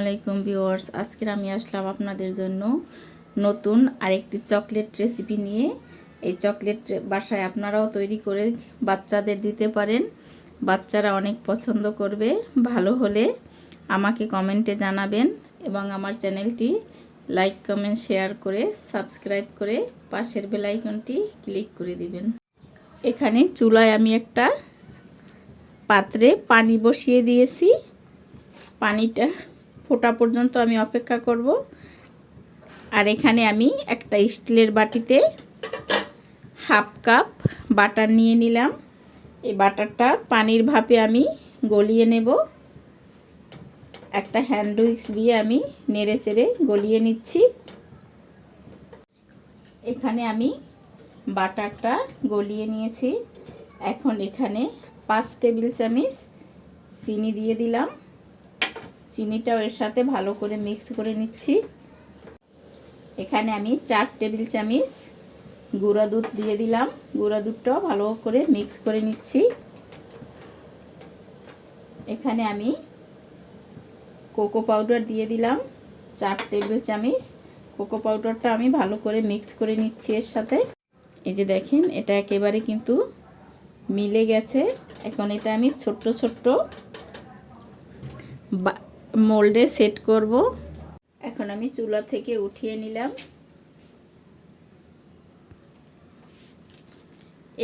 আলাইকুম ভিউয়ার্স, আজকের আমি আসলাম আপনাদের জন্য নতুন আরেকটি চকলেট রেসিপি নিয়ে। এই চকলেট বাসায় আপনারাও তৈরি করে বাচ্চাদের দিতে পারেন। বাচ্চারা অনেক পছন্দ করবে, ভালো হলে আমাকে কমেন্টে জানাবেন এবং আমার চ্যানেলটি লাইক, কমেন্ট, শেয়ার করে সাবস্ক্রাইব করে পাশের বেল আইকনটি ক্লিক করে দিবেন। এখানে চুলায় আমি একটা পাত্রে পানি বসিয়ে দিয়েছি। পানিটা ফোটা পর্যন্ত আমি অপেক্ষা করব। আর এখানে আমি একটা স্টিলের বাটিতে হাফ কাপ বাটার নিয়ে নিলাম। এই বাটারটা পানির ভাপে আমি গলিয়ে নেব। একটা হ্যান্ড উইক্স দিয়ে আমি নেড়ে চেড়ে গলিয়ে নিচ্ছি। এখানে আমি বাটারটা গলিয়ে নিয়েছি। এখন এখানে পাঁচ টেবিল চামচ চিনি দিয়ে দিলাম। চিনিটাও এর সাথে ভালো করে মিক্স করে নিচ্ছি। এখানে আমি চার টেবিল চামচ গুঁড়া দুধ দিয়ে দিলাম। গুঁড়া দুধটাও ভালো করে মিক্স করে নিচ্ছি। এখানে আমি কোকো পাউডার দিয়ে দিলাম। চার টেবিল চামচ কোকো পাউডারটা আমি ভালো করে মিক্স করে নিচ্ছি এর সাথে। এই যে দেখেন, এটা একেবারে কিন্তু মিলে গেছে। এখন এটা আমি ছোট্ট ছোট্ট মোল্ডে সেট করব। এখন আমি চুলা থেকে উঠিয়ে নিলাম।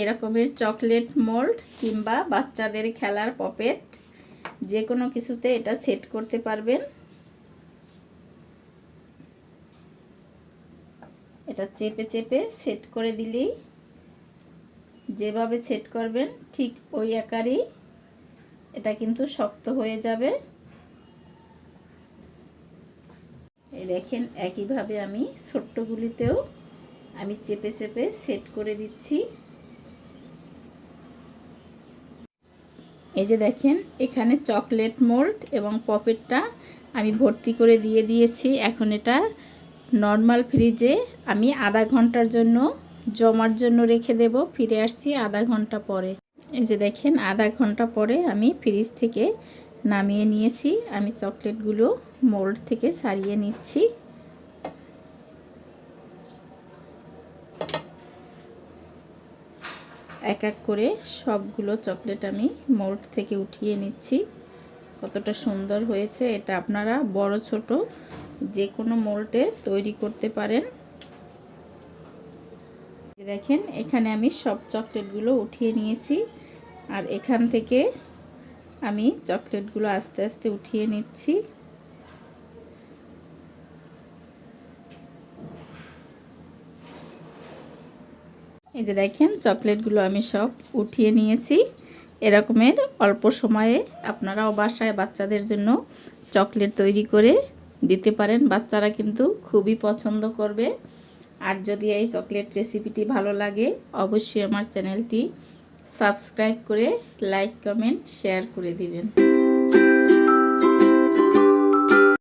এরকমের চকলেট মোল্ড কিংবা বাচ্চাদের খেলার পপেট, যে কোনো কিছুতে এটা সেট করতে পারবেন। এটা চেপে চেপে সেট করে দিলেই যেভাবে সেট করবেন ঠিক ওই আকারই এটা কিন্তু শক্ত হয়ে যাবে। এই দেখেন, একইভাবে আমি ছোট্টগুলিতেও আমি চেপে চেপে সেট করে দিচ্ছি। এই যে দেখেন, এখানে চকলেট মোল্ড এবং পপেটটা আমি ভর্তি করে দিয়ে দিয়েছি। এখন এটা নর্মাল ফ্রিজে আমি আধা ঘণ্টার জন্য জমার জন্য রেখে দেব। ফিরে আসছি আধা ঘণ্টা পরে। এই যে দেখেন, আধা ঘণ্টা পরে আমি ফ্রিজ থেকে নামিয়ে নিয়েছি। আমি চকলেটগুলো মোল্ড থেকে সারিয়ে নিচ্ছি। এক এক করে সবগুলো চকলেট আমি মোল্ড থেকে উঠিয়ে নিচ্ছি। কতটা সুন্দর হয়েছে এটা আপনারা বড়, ছোট যে কোনো মোল্ডে তৈরি করতে পারেন। দেখেন এখানে আমি সব চকলেটগুলো উঠিয়ে নিয়েছি। আর এখান থেকে আমি চকলেটগুলো আস্তে আস্তে উঠিয়ে নিচ্ছি। এই যে দেখেন, চকলেটগুলো আমি সব উঠিয়ে নিয়েছি। এরকমের অল্প সময়ে আপনারাও বাসায় বাচ্চাদের জন্য চকলেট তৈরি করে দিতে পারেন। বাচ্চারা কিন্তু খুবই পছন্দ করবে। আর যদি এই চকলেট রেসিপিটি ভালো লাগে, অবশ্যই আমার চ্যানেলটি সাবস্ক্রাইব করে লাইক কমেন্ট শেয়ার করে দিবেন।